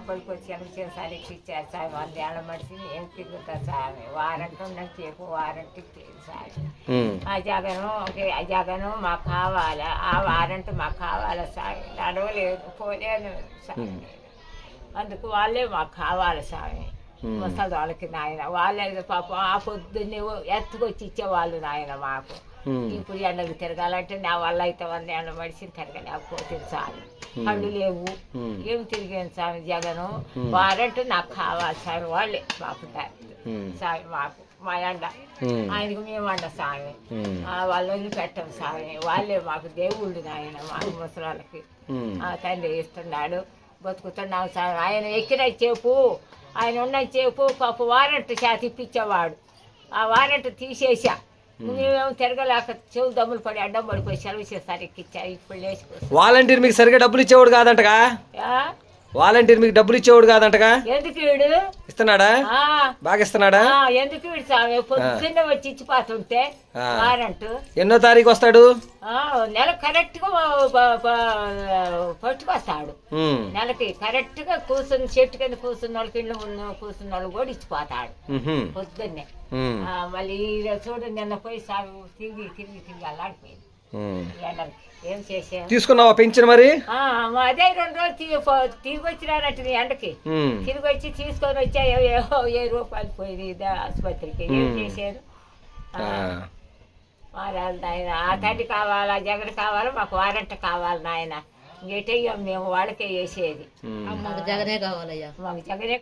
కొడుకు వచ్చి ఎలక్షన్ ఇచ్చారు సార్ వంద ఏళ్ళ మనిషిని ఏం తిరుగుతా సార్ వారంటీ ఉన్నట్టు ఎక్కువ వారంటీ సార్ ఉమ్, ఆ జగను ఆ జగను మాకు కావాలి? ఆ వారంటీ మాకు కావాలి సార్ నడవలేదు పోలేను సార్ అందుకు వాళ్ళే మాకు కావాలి స్వామి. ముసలి వాళ్ళకి నాయన. వాళ్ళే పాపం ఆ పొద్దున్నే ఎత్తుకొచ్చి ఇచ్చేవాళ్ళు నాయన మాకు. ఇప్పుడు ఎండకు తిరగాలంటే నా వల్ల అయితే వంద ఎండ మడిసి తిరగలేకపోతుంది స్వామి కళ్ళు లేవు. ఉమ్, ఏం తిరిగాను స్వామి జగను? వారంటీ నాకు కావాలి స్వామి వాళ్ళే ఉమ్, స్వామి మాకు మా ఉమ్, ఆయనకు మేము అండ స్వామి. వాళ్ళని పెట్టం స్వామి. వాళ్ళే మాకు దేవుళ్ళు నాయన మాకు ముసలాళ్ళకి. ఆ తండ్రి ఇస్తున్నాడు బతుకుతున్నాం సార్ ఆయన ఎక్కిన చేపు ఆయన ఉన్న చేపు ఒక వారెంట్ చేత ఇప్పించేవాడు. ఆ వారెంట్ తీసేసా మేమేమో తిరగలేక చెవు దమ్ములు పడి అడ్డం పడిపోయి సెలవు చేస్తారు ఎక్కిచ్చా ఇప్పుడు లేచిపోయి వాలంటీర్ మీకు సరిగ్గా డబ్బులు ఇచ్చేవాడు కాదంటగా? వాలంటీర్ మీకు డబ్బులు ఇచ్చేవాడు కాదంటగా? ఎందుకు వీడు? ఇస్తున్నాడా? ఆ, బాగా ఇస్తున్నాడా? ఆ, ఎందుకు వీడు స్వామి పొద్దున్నే వచ్చి ఇచ్చిపోతుంటే ఆ. వారెంట్. ఎన్నో తారీఖు వస్తాడు? ఆ, నెల కరెక్ట్గా పట్టుకొస్తాడు. ఉమ్, నెలకి కరెక్ట్గా కూర్చుని చెట్టు కింద కూర్చున్న వాళ్ళకి ఇళ్ళు కూర్చున్న వాళ్ళు కూడా ఇచ్చిపోతాడు ఉహుం, పొద్దున్నే. ఉమ్, ఆ, మళ్ళీ ఈ రోజు చూడు నిన్న పోయి సాగు తిరిగి తిరిగి తిరిగి అల్లాడిపోయింది. ఏం చేసాం తీసుకున్నావా పెంచిన మరి? అదే రెండు రోజులు తిరిగి నీ ఎండకి. తిరిగి వచ్చి తీసుకొని వచ్చా ఏ- రూపాయలు పోయింది ఆసుపత్రికి. ఏం. చేశారు? ఆ, నాయన కావాలా జగన్ కావాలా మాకు వారంట కావాలి నాయన. ఇంకేటయ్యాం మేము వాళ్ళకే వేసేది. మాకు జగనే కావాలయ్యా. మాకు జగనే